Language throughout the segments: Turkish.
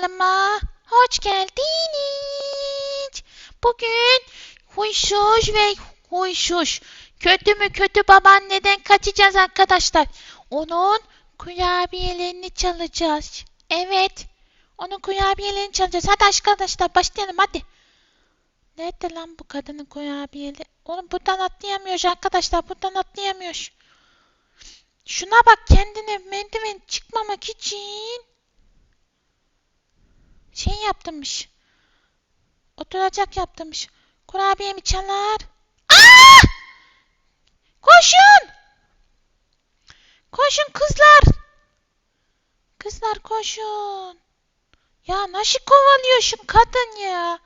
kanalıma hoş geldiniz. Bugün huysuz ve huysuz kötü mü kötü babaanneden kaçacağız arkadaşlar. Onun kurabiyelerini çalacağız. Evet. Onun kurabiyelerini çalacağız. Hadi arkadaşlar başlayalım hadi. Nerede lan bu kadının kurabiyeli? Oğlum buradan atlayamıyoruz arkadaşlar. Buradan atlayamıyoruz. Şuna bak kendine merdiven çıkmamak için şey yaptırmış. Oturacak yaptırmış. Kurabiye mi çalar? Aa! Koşun! Koşun kızlar! Kızlar koşun! Ya nasıl kovalıyorsun kadın ya?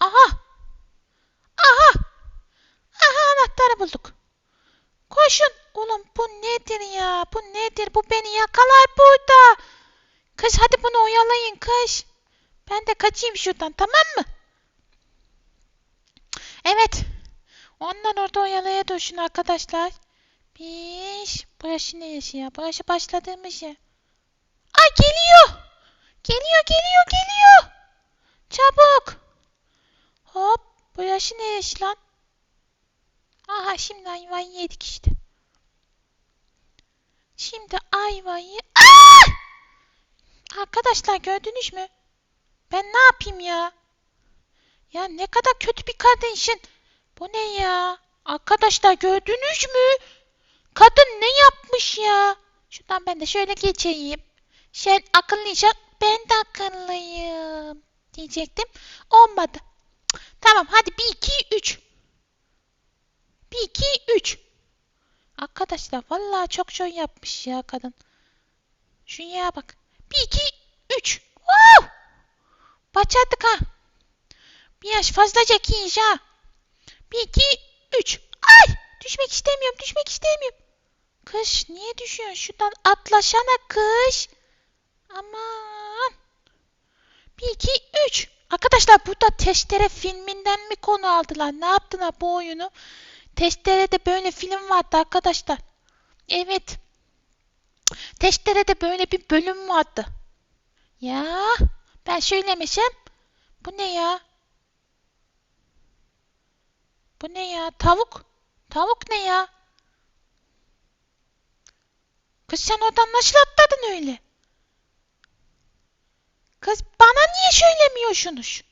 Aha! Aha! Aha anahtarı bulduk. Koşun! Oğlum bu nedir ya? Bu nedir? Bu beni yakalar burada. Kız hadi bunu oyalayın kız. Ben de kaçayım şuradan tamam mı? Evet. Onlar orada oyalaya dursun arkadaşlar. Biz... Burası neresi ya? Burası başladığımız yer. Ay geliyor. Geliyor geliyor geliyor. Çabuk. Hop. Burası neresi lan? Aha şimdi ayvayı yedik işte. Şimdi ayvayı... Arkadaşlar gördünüz mü? Ben ne yapayım ya? Ya ne kadar kötü bir kadınsın. Bu ne ya? Arkadaşlar gördünüz mü? Kadın ne yapmış ya? Şuradan ben de şöyle geçeyim. Sen akıllıysan ben de akıllıyım. Diyecektim. Olmadı. Tamam hadi 1 2 3. 1 2 3. Arkadaşlar vallahi çok şey yapmış ya kadın. Şuraya bak. 1 2 3. Woo! Başardık ha. Bir yaş fazla zekiyiz ha. 1 2 3. Ay! Düşmek istemiyorum, düşmek istemiyorum. Kış niye düşüyorsun? Şuradan atlasana kış. Aman. 1 2 3. Arkadaşlar burada Testere filminden mi konu aldılar? Ne yaptılar bu oyunu? Testere'de böyle film vardı arkadaşlar. Evet. Testere'de böyle bir bölüm vardı. Ya ben söylemesem. Bu ne ya? Bu ne ya? Tavuk. Tavuk ne ya? Kız sen oradan nasıl atladın öyle? Kız bana niye söylemiyorsunuz?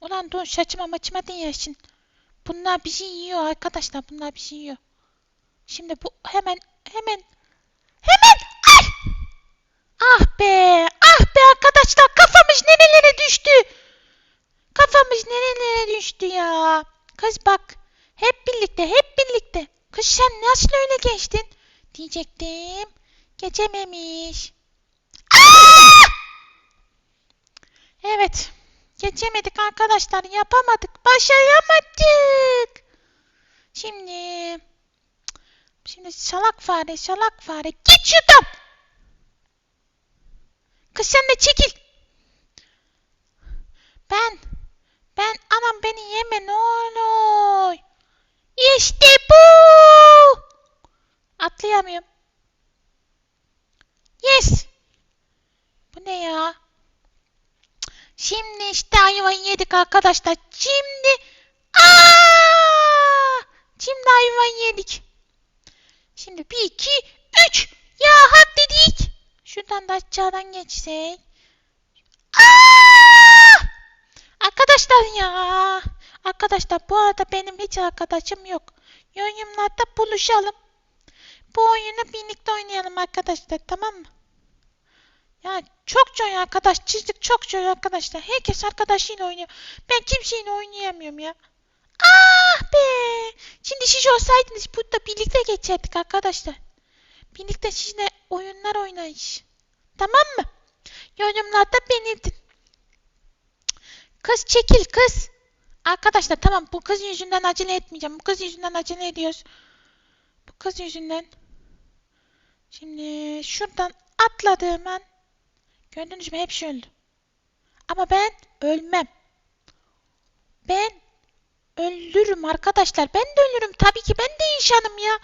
Ulan dur saçma maçma değilsin. Bunlar bizi yiyor arkadaşlar. Bunlar bizi yiyor. Şimdi bu hemen hemen hemen! Ah be! Ah be arkadaşlar kafamız nerelere düştü? Kafamız nerelere düştü ya? Kız bak. Hep birlikte, hep birlikte. Kız sen nasıl öyle geçtin? Diyecektim. Geçememiş. Aa! Evet. Geçemedik arkadaşlar. Yapamadık. Başaramadık. Şimdi Şimdi salak fare, salak fare. Git şuradan. Kız sen de çekil. Ben, ben anam beni yeme ne olur. İşte bu. Atlayamıyorum. Yes. Bu ne ya? Şimdi işte ayvayı yedik arkadaşlar. Şimdi Aa! Şimdi ayvayı yedik. Şimdi bir iki üç. Ya hak dedik. Şuradan da aşağıdan geçsek. Arkadaşlar ya. Arkadaşlar bu arada benim hiç arkadaşım yok. Yorumlarda buluşalım. Bu oyunu birlikte oynayalım arkadaşlar tamam mı? Ya çok çok arkadaş çizdik çok çok arkadaşlar. Herkes arkadaşıyla oynuyor. Ben kimseyle oynayamıyorum ya. Ah be! Şimdi siz olsaydınız burada birlikte geçerdik arkadaşlar. Birlikte sizinle oyunlar oynayış. Tamam mı? Yorumlarda belirtin. Kız çekil kız. Arkadaşlar tamam bu kız yüzünden acele etmeyeceğim. Bu kız yüzünden acele ediyoruz. Bu kız yüzünden. Şimdi şuradan atladığım an gördünüz mü hepsi öldü. Ama ben ölmem. Ben ölürüm arkadaşlar. Ben de ölürüm. Tabii ki ben de insanım ya.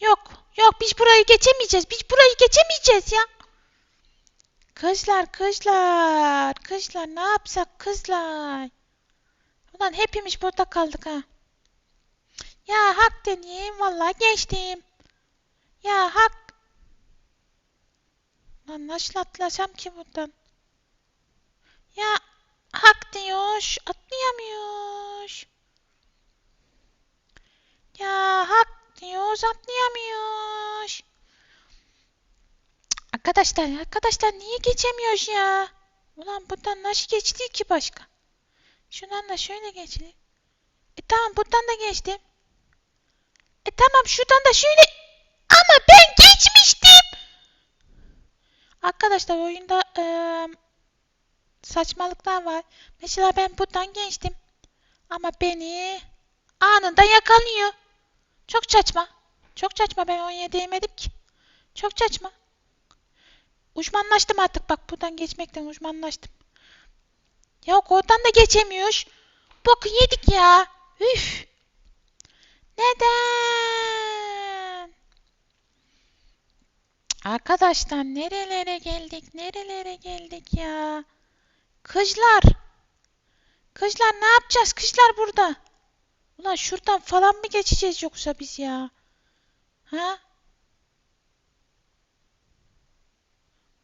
Yok. Yok biz burayı geçemeyeceğiz. Biz burayı geçemeyeceğiz ya. Kızlar kızlar. Kızlar ne yapsak kızlar? Ulan hepimiz burada kaldık ha. Ya hak deneyim vallahi geçtim. Ya hak. Lan nasıl atlasam ki buradan? Ya hak diyor. Atlayamıyor. Ya hak diyor. Atlayamıyor. Arkadaşlar arkadaşlar niye geçemiyoruz ya? Ulan buradan nasıl geçti ki başka? Şundan da şöyle geçilir. E tamam buradan da geçtim. E tamam şuradan da şöyle. Ama ben geçmiştim. Arkadaşlar oyunda eee, saçmalıklar var. Mesela ben buradan geçtim. Ama beni anında yakalıyor. Çok saçma. Çok saçma ben oraya değmedim ki. Çok saçma. Uzmanlaştım artık bak buradan geçmekten uzmanlaştım. Yok oradan da geçemiyor. Boku yedik ya. Üf. Neden? Arkadaşlar nerelere geldik? Nerelere geldik ya? Kızlar. Kızlar ne yapacağız? Kızlar burada. Ulan şuradan falan mı geçeceğiz yoksa biz ya? Ha?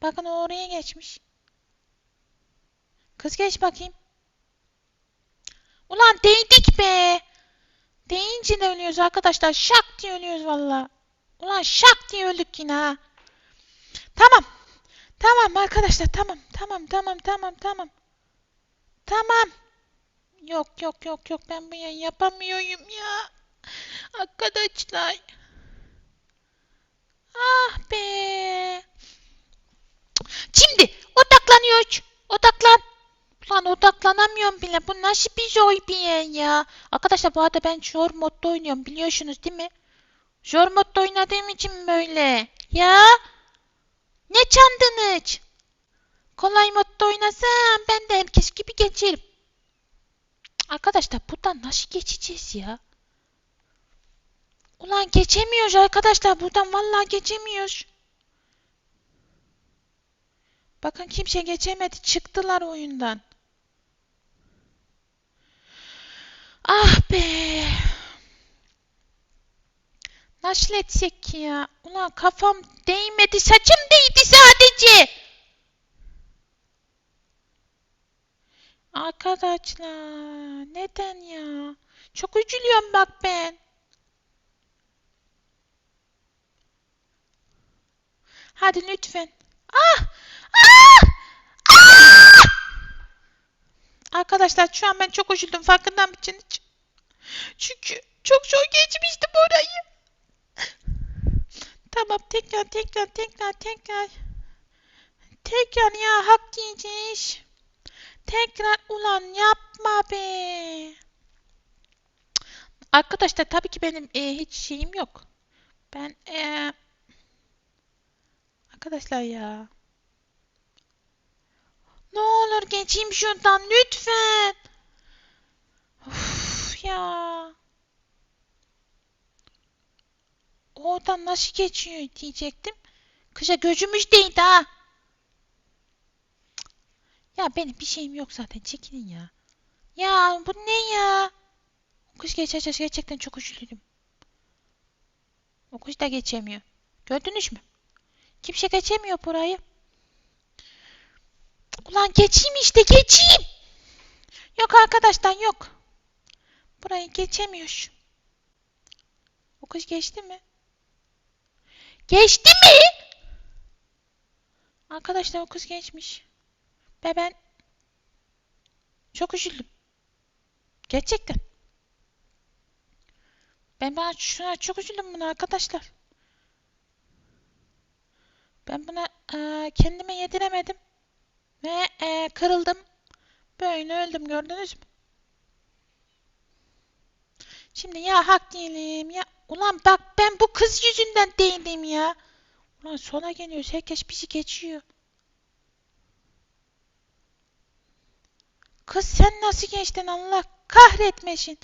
Bakın oraya geçmiş. Kız geç bakayım. Ulan değdik be. Deyince de ölüyoruz arkadaşlar. Şak diye ölüyoruz valla. Ulan şak diye öldük yine ha. Tamam. Tamam arkadaşlar tamam. Tamam tamam tamam tamam. Tamam. Yok yok yok yok ben bu yayın yapamıyorum ya. Arkadaşlar. Ah be. Şimdi odaklanıyor. Odaklan. Lan odaklanamıyorum bile. Bu nasıl bir zor bir yer ya. Arkadaşlar bu arada ben zor modda oynuyorum biliyorsunuz değil mi? Zor modda oynadığım için böyle. Ya. Ne çandınız? Kolay modda oynasam ben de herkes gibi geçerim. Arkadaşlar buradan nasıl geçeceğiz ya? Ulan geçemiyoruz arkadaşlar. Buradan vallahi geçemiyoruz. Bakın kimse geçemedi. Çıktılar oyundan. Ah be. Nasıl etsek ya? Ulan kafam değmedi. Saçım değdi sadece. Arkadaşlar neden ya? Çok üzülüyorum bak ben. Hadi lütfen. Ah! Ah! Ah! Arkadaşlar şu an ben çok üzüldüm farkında mısınız? Çünkü çok zor geçmiştim orayı. Tamam tekrar tekrar tekrar tekrar. Tekrar ya hak diyeceğiz. Tekrar ulan yapma be. Arkadaşlar tabii ki benim e, hiç şeyim yok. Ben e, arkadaşlar ya. Ne olur geçeyim şuradan lütfen. Of ya. Oradan nasıl geçiyor diyecektim. Kışa gözümüz değdi ha. Ya benim bir şeyim yok zaten çekilin ya. Ya bu ne ya? O kız geçeceğiz gerçekten çok üzüldüm. O kız da geçemiyor. Gördünüz mü? Kimse geçemiyor burayı. Ulan geçeyim işte geçeyim. Yok arkadaşlar yok. Burayı geçemiyor. O kız geçti mi? Geçti mi? Arkadaşlar o kız geçmiş. Ve ben çok üzüldüm. Gerçekten. Ben bana şuna çok üzüldüm buna arkadaşlar. Ben buna eee, kendime yediremedim. Ve eee, kırıldım. Böyle öldüm gördünüz mü? Şimdi ya hak diyelim ya. Ulan bak ben bu kız yüzünden değdim ya. Ulan sona geliyoruz. Herkes bizi geçiyor. Kız sen nasıl geçtin Allah kahretmesin.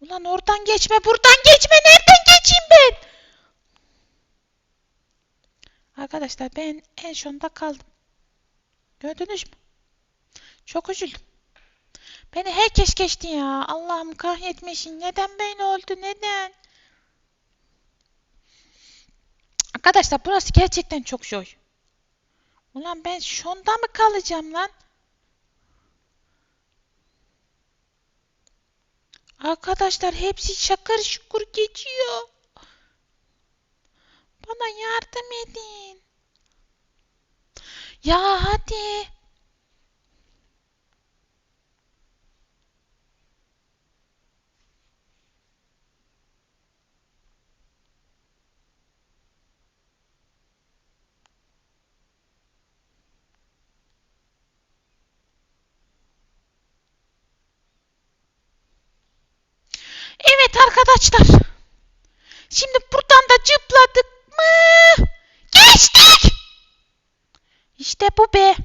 Ulan oradan geçme buradan geçme nereden geçeyim ben? Arkadaşlar ben en sonda kaldım. Gördünüz mü? Çok üzüldüm. Beni herkes geçti ya. Allah'ım kahretmesin. Neden böyle oldu? Neden? Arkadaşlar burası gerçekten çok zor. Ulan ben şonda mı kalacağım lan? Arkadaşlar hepsi şakır şukur geçiyor. Bana yardım edin. Ya hadi. Evet arkadaşlar. Şimdi buradan da cıpladık mı? Geçtik. İşte bu be.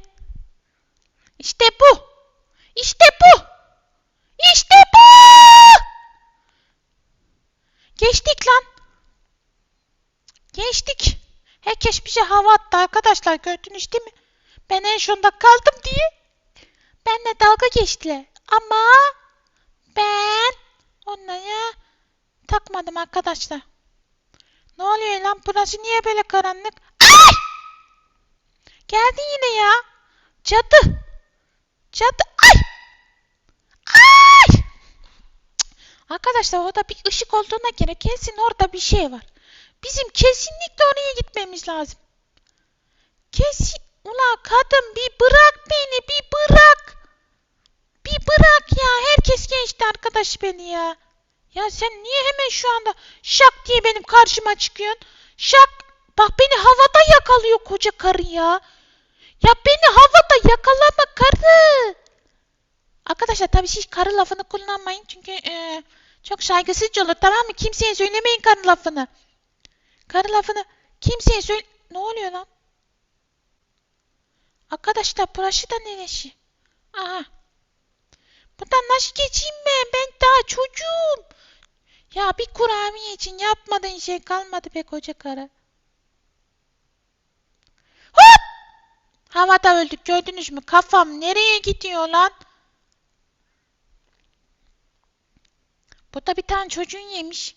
İşte bu. İşte bu. İşte bu. Geçtik lan. Geçtik. Herkes bize hava attı arkadaşlar gördünüz değil mi? Ben en sonda kaldım diye. Benle dalga geçtiler. Ama ben onlara takmadım arkadaşlar. Ne oluyor lan? Burası niye böyle karanlık? Ay! Geldi yine ya. Cadı. Cadı. Ay! Ay! Arkadaşlar orada bir ışık olduğuna göre kesin orada bir şey var. Bizim kesinlikle oraya gitmemiz lazım. Kesin. Ulan kadın bir bırak beni bir bırak. Bir bırak ya. Herkes geçti arkadaş beni ya. Ya sen niye hemen şu anda şak diye benim karşıma çıkıyorsun? Şak. Bak beni havada yakalıyor koca karı ya. Ya beni havada yakalama karı. Arkadaşlar tabii siz karı lafını kullanmayın çünkü eee, çok saygısızca olur tamam mı? Kimseye söylemeyin karı lafını. Karı lafını kimseye söyle... Ne oluyor lan? Arkadaşlar burası da neresi? Aha. Buradan nasıl geçeyim ben? Ben daha çocuğum. Ya bir kurabiye için yapmadığın şey kalmadı be koca karı. Hop! Havada öldük gördünüz mü? Kafam nereye gidiyor lan? Burada bir tane çocuğun yemiş.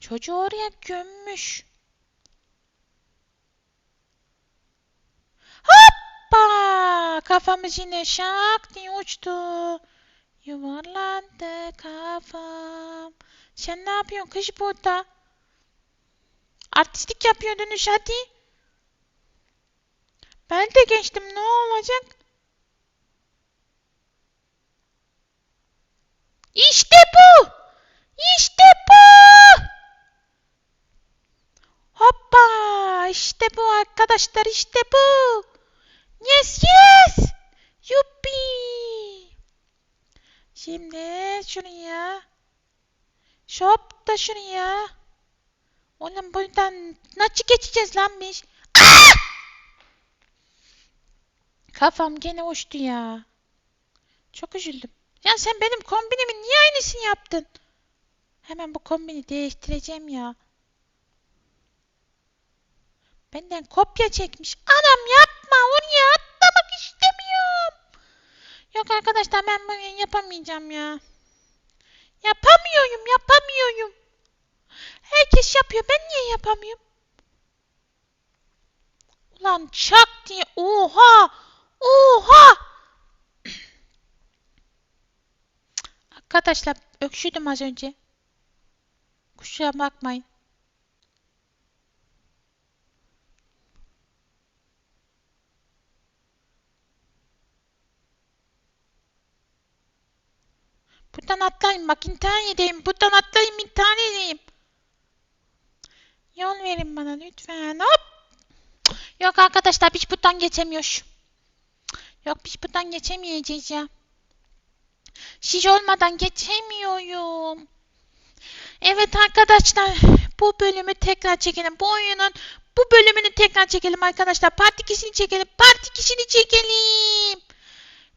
Çocuğu oraya gömmüş. Hoppa! Kafamız yine şak diye uçtu. Yuvarlandı kafam. Sen ne yapıyorsun kış burada? Artistlik yapıyordunuz hadi. Ben de geçtim ne olacak? İşte bu! İşte bu! Hoppa! İşte bu arkadaşlar işte bu! Yes yes! Yuppi! Şimdi şuraya. Şop da şuraya. Oğlum buradan nasıl geçeceğiz lan biz? Ah! Kafam gene uçtu ya. Çok üzüldüm. Ya sen benim kombinimi niye aynısını yaptın? Hemen bu kombini değiştireceğim ya. Benden kopya çekmiş. Anam yapma oraya atlamak istemiyorum. Yok arkadaşlar ben bugün yapamayacağım ya. Yapamıyorum yapamıyorum. Herkes yapıyor ben niye yapamıyorum? Ulan çak diye oha oha. Arkadaşlar öksürdüm az önce. Kusura bakmayın. Buradan atlayın bak intihar edeyim. Buradan atlayayım intihar edeyim. Yol verin bana lütfen. Hop. Yok arkadaşlar biz buradan geçemiyoruz. Yok biz buradan geçemeyeceğiz ya. Siz olmadan geçemiyorum. Evet arkadaşlar bu bölümü tekrar çekelim. Bu oyunun bu bölümünü tekrar çekelim arkadaşlar. Part 2'sini çekelim. Part 2'sini çekelim.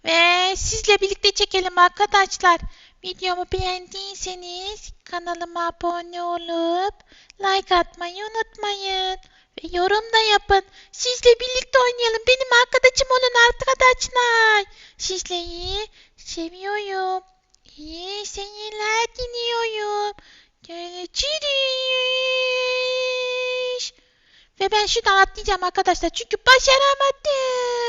Ve sizle birlikte çekelim arkadaşlar. Videomu beğendiyseniz kanalıma abone olup like atmayı unutmayın. Ve yorum da yapın. Sizle birlikte oynayalım. Benim arkadaşım olun arkadaşlar. Sizleri seviyorum. İyi seyirler diliyorum. Görüşürüz. Ve ben şuradan atlayacağım arkadaşlar. Çünkü başaramadım.